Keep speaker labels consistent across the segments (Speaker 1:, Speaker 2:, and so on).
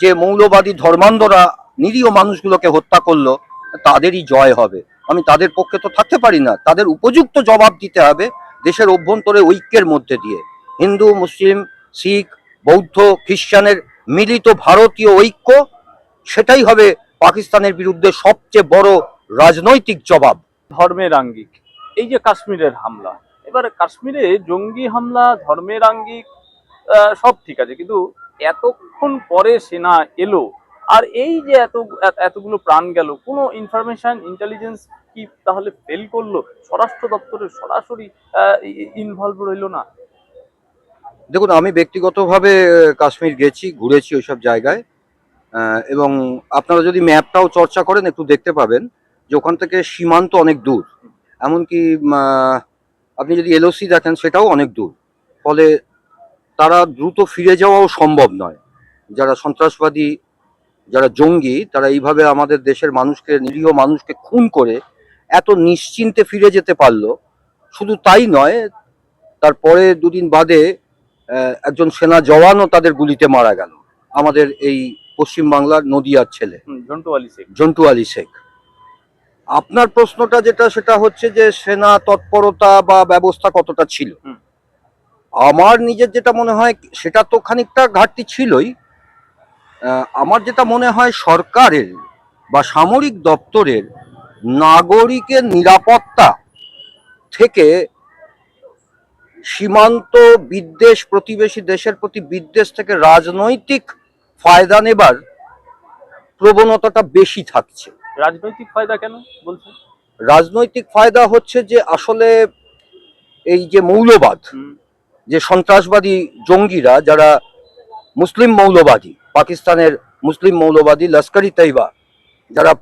Speaker 1: যে মৌলবাদী ধর্মান্ধরা নিরীহ মানুষগুলোকে হত্যা করল, তাদেরই জয় হবে। আমি তাদের পক্ষে তো থাকতে পারি না। তাদের উপযুক্ত জবাব দিতে হবে দেশের অভ্যন্তরে ঐক্যের মধ্যে দিয়ে। হিন্দু, মুসলিম, শিখ, বৌদ্ধ, খ্রিস্টানের মিলিত ভারতীয় ঐক্য, সেটাই হবে পাকিস্তানের বিরুদ্ধে সবচেয়ে বড় রাজনৈতিক জবাব।
Speaker 2: ধর্মের আঙ্গিক। এই যে কাশ্মীরের হামলা, এবারে কাশ্মীরে জঙ্গি হামলা, ধর্মের আঙ্গিক সব ঠিক আছে। কিন্তু এতক্ষণ পরে সেনা এলো, আর এই যে এত এত- এতগুলো প্রাণ গেল, কোনো ইনফরমেশন ইন্টেলিজেন্স কি তাহলে ফেল করল? স্বরাষ্ট্র দপ্তরের সরাসরি ইনভলভ রইল না।
Speaker 1: দেখুন, আমি ব্যক্তিগতভাবে কাশ্মীর গেছি, ঘুরেছি ওইসব জায়গায় এবং আপনারা যদি ম্যাপটাও চর্চা করেন, একটু দেখতে পাবেন যে ওখান থেকে সীমান্ত অনেক দূর। এমনকি আপনি যদি এলওসি দেখেন, সেটাও অনেক দূর। ফলে তারা দ্রুত ফিরে যাওয়াও সম্ভব নয়। যারা সন্ত্রাসবাদী যারা জঙ্গি তারা এইভাবে আমাদের দেশের মানুষকে নিরীহ মানুষকে খুন করে এত নিশ্চিন্তে ফিরে যেতে পারল। শুধু তাই নয় তারপরে দুদিন বাদে একজন সেনা জওয়ানও তাদের গুলিতে মারা গেল। আমাদের এই পশ্চিম বাংলার নদিয়ার ছেলে।
Speaker 2: ঝন্টু আলী শেখ।
Speaker 1: জন্টু আলী শেখ। আপনার প্রশ্নটা যেটা সেটা হচ্ছে যে সেনা তৎপরতা বা ব্যবস্থা কতটা ছিল?
Speaker 2: হুম।
Speaker 1: আমার নিজের যেটা মনে হয় সেটা তো খানিকটা ঘাটতি ছিলই। আমার যেটা মনে হয় সরকারের বা সামরিক দপ্তরের নাগরিকের নিরাপত্তা থেকে সীমান্ত বিদ্বেষ প্রতিবেশী দেশের প্রতি বিদ্বেষ থেকে রাজনৈতিক ফায়দা নেবার প্রবণতাটা বেশি থাকছে।
Speaker 2: রাজনৈতিক ফায়দা কেন বলছেন?
Speaker 1: রাজনৈতিক ফায়দা হচ্ছে যে আসলে এই যে মৌলবাদ যে সন্ত্রাসবাদী জঙ্গিরা যারা মুসলিম মৌলবাদী, পাকিস্তানের মুসলিম মৌলবাদী লস্করি তৈবা যারা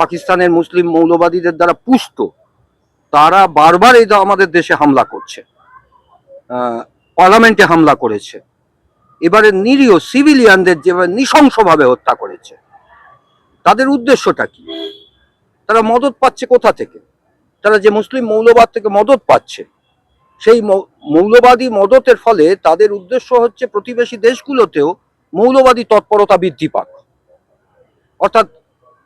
Speaker 1: পাকিস্তানের মুসলিম মৌলবাদীদের দ্বারা পুষ্ট, তারা বারবার এই আমাদের দেশে হামলা করছে পার্লামেন্টে হামলা করেছে, এবারে নিরীহ সিভিলিয়ানদের যেভাবে নৃশংসভাবে হত্যা করেছে, তাদের উদ্দেশ্যটা কি? তারা মদত পাচ্ছে কোথা থেকে? তারা যে মুসলিম মৌলবাদ থেকে মদত পাচ্ছে সেই মৌ- মৌলবাদী মদতের ফলে তাদের উদ্দেশ্য হচ্ছে প্রতিবেশী দেশগুলোতেও মৌলবাদী তৎপরতা বৃদ্ধি পাক। অর্থাৎ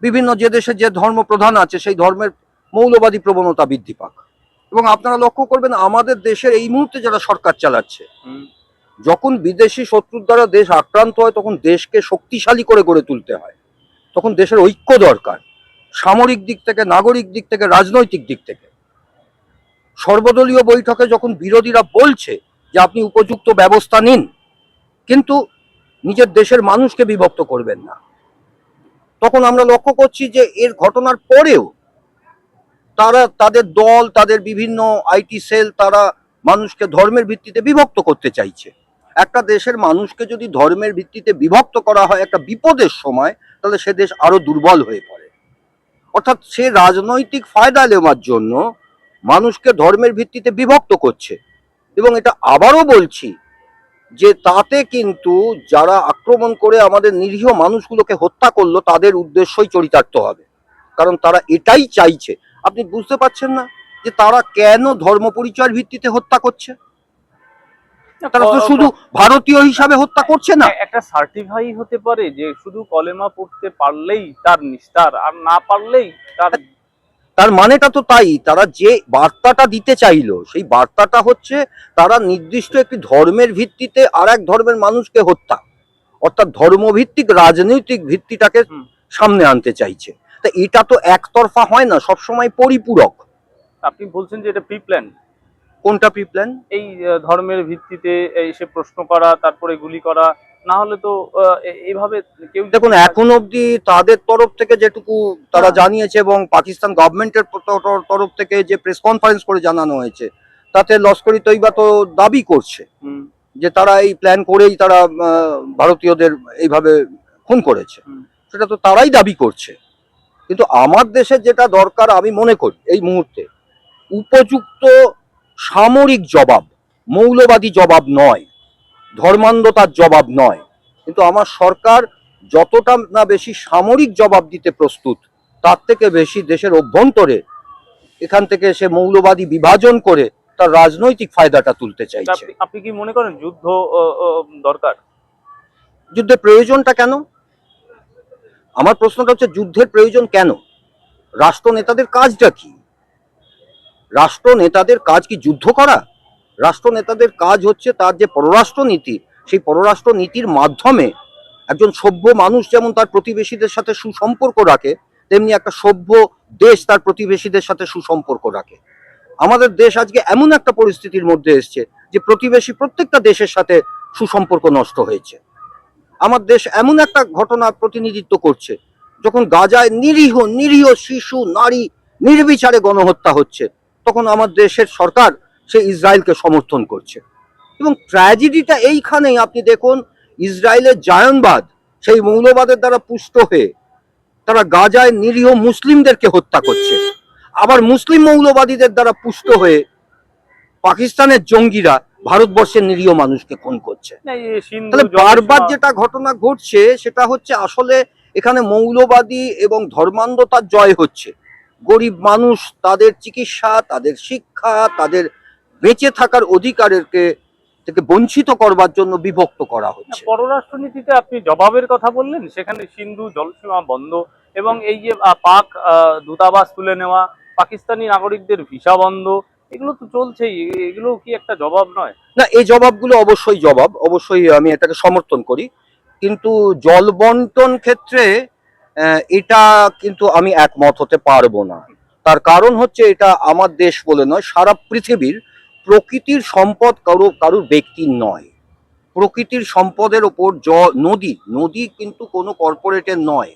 Speaker 1: বিভিন্ন যে দেশে যে ধর্ম প্রধান আছে সেই ধর্মের মৌলবাদী প্রবণতা বৃদ্ধি পাক। এবং আপনারা লক্ষ্য করবেন আমাদের দেশের এই মুহূর্তে যারা সরকার চালাচ্ছে যখন বিদেশি শত্রুর দ্বারা দেশ আক্রান্ত হয় তখন দেশকে শক্তিশালী করে গড়ে তুলতে হয়। তখন দেশের ঐক্য দরকার। সামরিক দিক থেকে নাগরিক দিক থেকে রাজনৈতিক দিক থেকে। সর্বদলীয় বৈঠকে যখন বিরোধীরা বলছে যে আপনি উপযুক্ত ব্যবস্থা নিন, কিন্তু নিজের দেশের মানুষকে বিভক্ত করবেন না। তখন আমরা লক্ষ্য করছি যে এর ঘটনার পরেও তারা, তাদের দল, তাদের বিভিন্ন আইটি সেল, তারা মানুষকে ধর্মের ভিত্তিতে বিভক্ত করতে চাইছে। একটা দেশের মানুষকে যদি ধর্মের ভিত্তিতে বিভক্ত করা হয় একটা বিপদের সময়, তাহলে সে দেশ আরও দুর্বল হয়ে পড়ে। অর্থাৎ সে রাজনৈতিক ফায়দা নেওয়ার জন্য মানুষকে ধর্মের ভিত্তিতে বিভক্ত করছে। এবং এটা আবারও বলছি যে তাতে কিন্তু যারা আক্রমণ করে আমাদের নিরীহ মানুষগুলোকে হত্যা করল তাদের উদ্দেশ্যই চরিতার্থ হবে। কারণ তারা এটাই চাইছে। আপনি বুঝতে পারছেন না যে তারা কেন ধর্ম পরিচয়ের ভিত্তিতে হত্যা করছে? তারা তো শুধু ভারতীয় হিসাবে হত্যা করছে না।
Speaker 2: একটা সার্টিফাই হতে পারে যে শুধু কলেমা পড়তে পারলেই তার নিস্তার আর না পারলেই তার
Speaker 1: তার মানেটা তো তাই তারা যে বার্তাটা দিতে চাইলো সেই বার্তাটা হচ্ছে তারা নির্দিষ্ট একটি ধর্মের ভিত্তিতে আর এক ধর্মের মানুষকে হত্যা অর্থাৎ ধর্মভিত্তিক রাজনৈতিক ভিত্তিটাকে সামনে আনতে চাইছে। তা এটা তো একতরফা হয় না সবসময় পরিপূরক।
Speaker 2: আপনি বলছেন যে এটা প্রি প্ল্যান
Speaker 1: কোনটা প্রিপ্ল্যান
Speaker 2: এই ধর্মের ভিত্তিতে এসে প্রশ্ন করা তারপরে গুলি করা না হলে তো এইভাবে কেউ
Speaker 1: দেখুন এখন অবধি তাদের তরফ থেকে যেটুকু তারা
Speaker 2: হ্যাঁ।
Speaker 1: জানিয়েছে এবং পাকিস্তান গভর্নমেন্টের তরফ থেকে যে প্রেস কনফারেন্স করে জানানো হয়েছে তাতে লস্করি তৈবা তো দাবি করছে যে তারা এই প্ল্যান করেই তারা ভারতীয়দের এইভাবে খুন করেছে। সেটা তো তারাই দাবি করছে। কিন্তু আমার দেশের যেটা দরকার আমি মনে করি এই মুহূর্তে উপযুক্ত সামরিক জবাব মৌলবাদী জবাব নয়। ধর্মান্ধতার জবাব নয়। কিন্তু আমার সরকার যতটা না বেশি সামরিক জবাব দিতে প্রস্তুত তার থেকে বেশি দেশের অভ্যন্তরে এখান থেকে সে মৌলবাদী বিভাজন করে তার রাজনৈতিক ফায়দাটা তুলতে চাইছে।
Speaker 2: আপনি- কি মনে করেন যুদ্ধ দরকার?
Speaker 1: যুদ্ধের প্রয়োজনটা কেন? আমার প্রশ্নটা হচ্ছে যুদ্ধের প্রয়োজন কেন? রাষ্ট্র নেতাদের কাজটা কি? রাষ্ট্র নেতাদের কাজ কি যুদ্ধ করা? রাষ্ট্র নেতাদের কাজ হচ্ছে তার যে পররাষ্ট্র নীতি সেই পররাষ্ট্র নীতির মাধ্যমে একজন সভ্য মানুষ যেমন তার প্রতিবেশীদের সাথে সুসম্পর্ক রাখে, তেমনি একটা সভ্য দেশ তার প্রতিবেশীদের সাথে সুসম্পর্ক রাখে। আমাদের দেশ আজকে এমন একটা পরিস্থিতির মধ্যে এসছে যে প্রতিবেশী প্রত্যেকটা দেশের সাথে সুসম্পর্ক নষ্ট হয়েছে। আমার দেশ এমন একটা ঘটনা প্রতিনিধিত্ব করছে, যখন গাজায় নিরীহ নিরীহ শিশু, নারী নির্বিচারে গণহত্যা হচ্ছে, তখন আমার দেশের সরকার সে ইসরায়েলকে সমর্থন করছে। এবং ট্র্যাজেডিটা এইখানেই আপনি দেখুন ইসরায়েলের জায়নবাদ সেই মৌলবাদের দ্বারা পুষ্ট হয়ে তারা গাজায় নিরীহ মুসলিমদেরকে হত্যা করছে। আবার মুসলিম মৌলবাদীদের দ্বারা পুষ্ট হয়ে পাকিস্তানের জঙ্গিরা ভারতবর্ষের নিরীহ মানুষকে খুন করছে। তাহলে বারবার যেটা ঘটনা ঘটছে সেটা হচ্ছে আসলে এখানে মৌলবাদী এবং ধর্মান্ধতার জয় হচ্ছে। গরিব মানুষ তাদের চিকিৎসা তাদের শিক্ষা তাদের বেঁচে থাকার অধিকারকে থেকে বঞ্চিত করবার জন্য বিভক্ত করা হচ্ছে।
Speaker 2: পররাষ্ট্রনীতিতে আপনি জবাবের কথা বললেন সেখানে সিন্ধু জলসীমা বন্ধ এবং এই যে পাক দূতাবাস তুলে নেওয়া পাকিস্তানি নাগরিকদের ভিসা বন্ধ এগুলো তো চলছেই এগুলো কি একটা জবাব নয়?
Speaker 1: না এই জবাবগুলো অবশ্যই জবাব অবশ্যই আমি এটাকে সমর্থন করি। কিন্তু জল বন্টন ক্ষেত্রে এটা কিন্তু আমি একমত হতে পারব না। তার কারণ হচ্ছে এটা আমার দেশ বলে নয় সারা পৃথিবীর প্রকৃতির সম্পদ কারও কারোর ব্যক্তির নয়। প্রকৃতির সম্পদের ওপর জ, নদী নদী কিন্তু কোনো কর্পোরেটের নয়।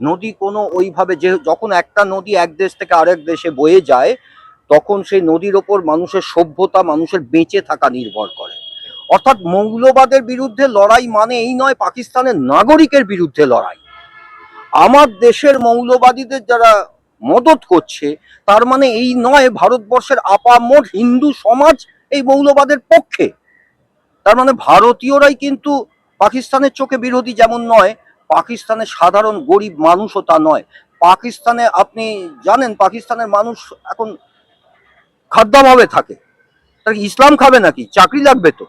Speaker 1: নদী কোনো ওইভাবে যে, যখন একটা নদী এক দেশ থেকে আরেক দেশে বয়ে যায়, তখন সেই নদীর ওপর মানুষের সভ্যতা, মানুষের বেঁচে থাকা নির্ভর করে। অর্থাৎ মৌলবাদের বিরুদ্ধে লড়াই মানে এই নয়, পাকিস্তানের নাগরিকের বিরুদ্ধে লড়াই। আমার দেশের মৌলবাদীদের যারা মদত করছে, তার মানে এই নয় ভারতবর্ষের আপামোট হিন্দু সমাজ এই মৌলবাদের পক্ষে। তার মানে ভারতীয়রাই কিন্তু পাকিস্তানের চোখে বিরোধী যেমন নয়, পাকিস্তানের সাধারণ গরিব মানুষও তা নয়। পাকিস্তানে আপনি জানেন, পাকিস্তানের মানুষ এখন খাদ্যাভাবে থাকে। তার ইসলাম খাবে নাকি? চাকরি লাগবে তো।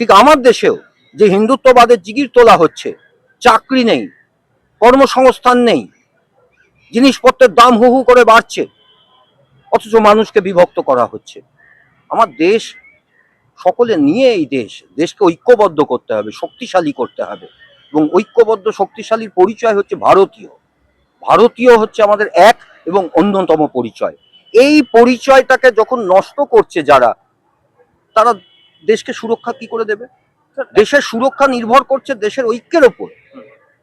Speaker 1: ঠিক আমার দেশেও যে হিন্দুত্ববাদের জিগির তোলা হচ্ছে, চাকরি নেই, কর্মসংস্থান নেই জিনিসপত্রের দাম হু হু করে বাড়ছে। অথচ মানুষকে বিভক্ত করা হচ্ছে। আমার দেশ সকলে নিয়ে এই দেশ দেশকে ঐক্যবদ্ধ করতে হবে শক্তিশালী করতে হবে। এবং ঐক্যবদ্ধ শক্তিশালীর পরিচয় হচ্ছে ভারতীয়। ভারতীয় হচ্ছে আমাদের এক এবং অন্যতম পরিচয়। এই পরিচয়টাকে যখন নষ্ট করছে যারা তারা দেশকে সুরক্ষা কি করে দেবে? দেশের সুরক্ষা নির্ভর করছে দেশের ঐক্যের ওপর।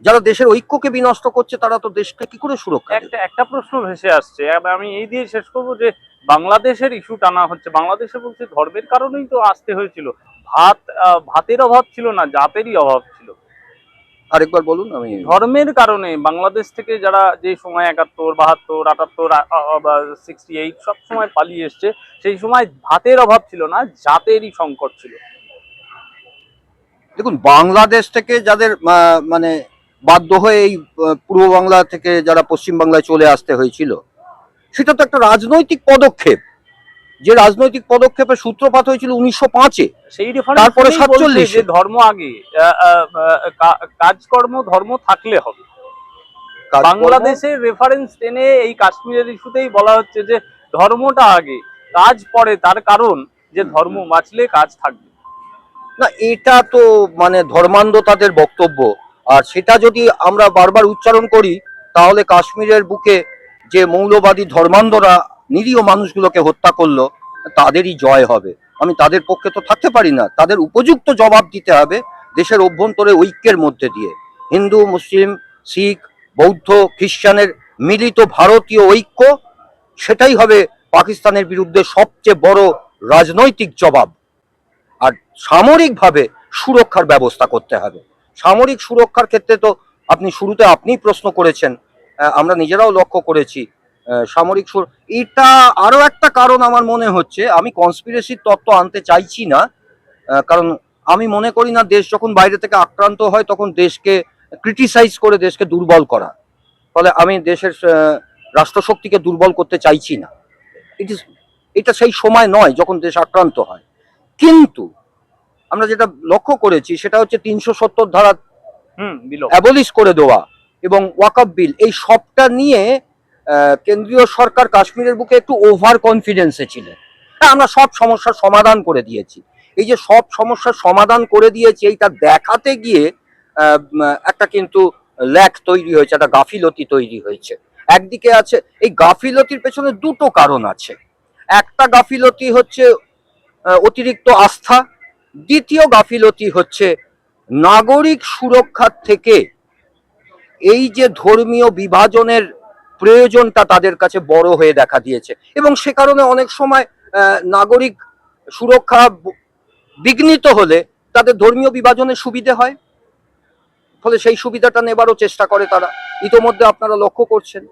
Speaker 1: যারা দেশের ঐক্যকে বিনষ্ট করছে তারা তো দেশকে কি করে সুরক্ষা
Speaker 2: একটা একটা প্রশ্ন ভেসে আসছে। আমি এই দিয়ে শেষ করব যে বাংলাদেশের ইস্যু টানা হচ্ছে। বাংলাদেশে বলছে ধর্মের কারণেই তো আসতে হয়েছিল। ভাত ভাতের অভাব ছিল না জাতেরই অভাব ছিল।
Speaker 1: আরেকবার বলুন আমি
Speaker 2: ধর্মের কারণে বাংলাদেশ থেকে যারা যে সময় একাত্তর বাহাত্তর আটাত্তর সিক্সটি এইট সব সময় পালিয়ে এসছে সেই সময় ভাতের অভাব ছিল না জাতেরই সংকট ছিল।
Speaker 1: দেখুন বাংলাদেশ থেকে যাদের মানে বাধ্য হয়ে এই পূর্ব বাংলা থেকে যারা পশ্চিম বাংলায় চলে আসতে হয়েছিল। সেটা তো একটা রাজনৈতিক পদক্ষেপ। যে রাজনৈতিক পদক্ষেপের সূত্রপাত হয়েছিল উনিশশো পাঁচে। তারপরে
Speaker 2: বলছে
Speaker 1: 47
Speaker 2: যে ধর্ম আগে কাজকর্ম ধর্ম থাকলে হবে। বাংলাদেশের রেফারেন্স টেনে এই কাশ্মীরের ইস্যুতেই বলা হচ্ছে যে ধর্মটা আগে কাজ পরে তার কারণ যে ধর্ম বাঁচলে কাজ থাকবে।
Speaker 1: না এটা তো মানে ধর্মান্ধতাদের বক্তব্য। আর সেটা যদি আমরা বারবার উচ্চারণ করি, তাহলে কাশ্মীরের বুকে যে মৌলবাদী ধর্মান্ধরা, নিরীহ মানুষগুলোকে হত্যা করল, তাদেরই জয় হবে। আমি তাদের পক্ষে তো থাকতে পারি না। তাদের উপযুক্ত জবাব দিতে হবে দেশের অভ্যন্তরে ঐক্যের মধ্যে দিয়ে। হিন্দু, মুসলিম, শিখ, বৌদ্ধ, খ্রিস্টানের মিলিত ভারতীয় ঐক্য, সেটাই হবে পাকিস্তানের বিরুদ্ধে সবচেয়ে বড় রাজনৈতিক জবাব। আর সামরিকভাবে সুরক্ষার ব্যবস্থা করতে হবে। সামরিক সুরক্ষার ক্ষেত্রে তো আপনি শুরুতে আপনিই প্রশ্ন করেছেন আমরা নিজেরাও লক্ষ্য করেছি সামরিক সুর, এটা আরও একটা কারণ আমার মনে হচ্ছে, আমি কনস্পিরেসির তত্ত্ব আনতে চাইছি না কারণ আমি মনে করি না দেশ যখন বাইরে থেকে আক্রান্ত হয় তখন দেশকে ক্রিটিসাইজ করে দেশকে দুর্বল করা, ফলে আমি দেশের রাষ্ট্রশক্তিকে দুর্বল করতে চাইছি না। ইট ইস এটা সেই সময় নয় যখন দেশ আক্রান্ত হয়। কিন্তু আমরা যেটা লক্ষ্য করেছি সেটা হচ্ছে তিনশো সত্তর ধারা
Speaker 2: হুম বিলো
Speaker 1: অ্যাবলিশ করে দেওয়া এবং ওয়াকআপ বিল। এই সবটা নিয়ে কেন্দ্রীয় সরকার কাশ্মীরের বুকে একটু ওভার কনফিডেন্সে ছিলেন। হ্যাঁ আমরা সব সমস্যার সমাধান করে দিয়েছি। এই যে সব সমস্যার সমাধান করে দিয়েছি এইটা দেখাতে গিয়ে একটা কিন্তু ল্যাক তৈরি হয়েছে একটা গাফিলতি তৈরি হয়েছে। একদিকে আছে এই গাফিলতির পেছনে দুটো কারণ আছে। একটা গাফিলতি হচ্ছে অতিরিক্ত আস্থা দ্বিতীয় গাফিলতি হচ্ছে নাগরিক সুরক্ষার থেকে এই যে ধর্মীয় বিভাজনের প্রয়োজনটা তাদের কাছে বড় হয়ে দেখা দিয়েছে। এবং সে কারণে অনেক সময় নাগরিক সুরক্ষা বিঘ্নিত হলে তাদের ধর্মীয় বিভাজনের সুবিধে হয়। ফলে সেই সুবিধাটা নেবারও চেষ্টা করে তারা। ইতোমধ্যে আপনারা লক্ষ্য করছেন।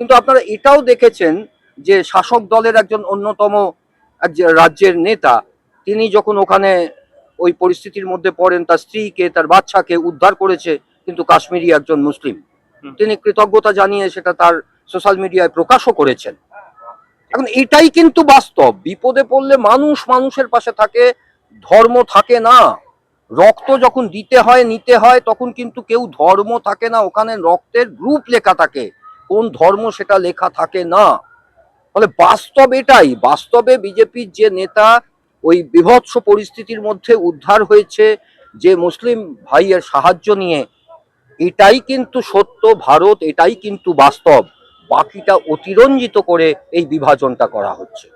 Speaker 1: কিন্তু আপনারা এটাও দেখেছেন যে শাসক দলের একজন অন্যতম রাজ্যের নেতা, তিনি যখন ওখানে ওই পরিস্থিতির মধ্যে পড়েন তার স্ত্রীকে তার বাচ্চাকে উদ্ধার করেছে কিন্তু কাশ্মীরি একজন মুসলিম। তিনি কৃতজ্ঞতা জানিয়ে সেটা তার সোশ্যাল মিডিয়ায় প্রকাশও করেছেন। এখন এটাই কিন্তু বাস্তব। বিপদে পড়লে মানুষ মানুষের পাশে থাকে ধর্ম থাকে না। রক্ত যখন দিতে হয় নিতে হয় তখন কিন্তু কেউ ধর্ম থাকে না। ওখানে রক্তের গ্রুপ লেখা থাকে। কোন ধর্ম সেটা লেখা থাকে না। ফলে বাস্তব এটাই। বাস্তবে বিজেপির যে নেতা ওই বিভৎস পরিস্থিতির মধ্যে উদ্ধার হয়েছে যে মুসলিম ভাইয়ের সাহায্য নিয়ে। এটাই কিন্তু সত্য ভারত, এটাই কিন্তু বাস্তব। বাকিটা অতিরঞ্জিত করে এই বিভাজনটা করা হচ্ছে।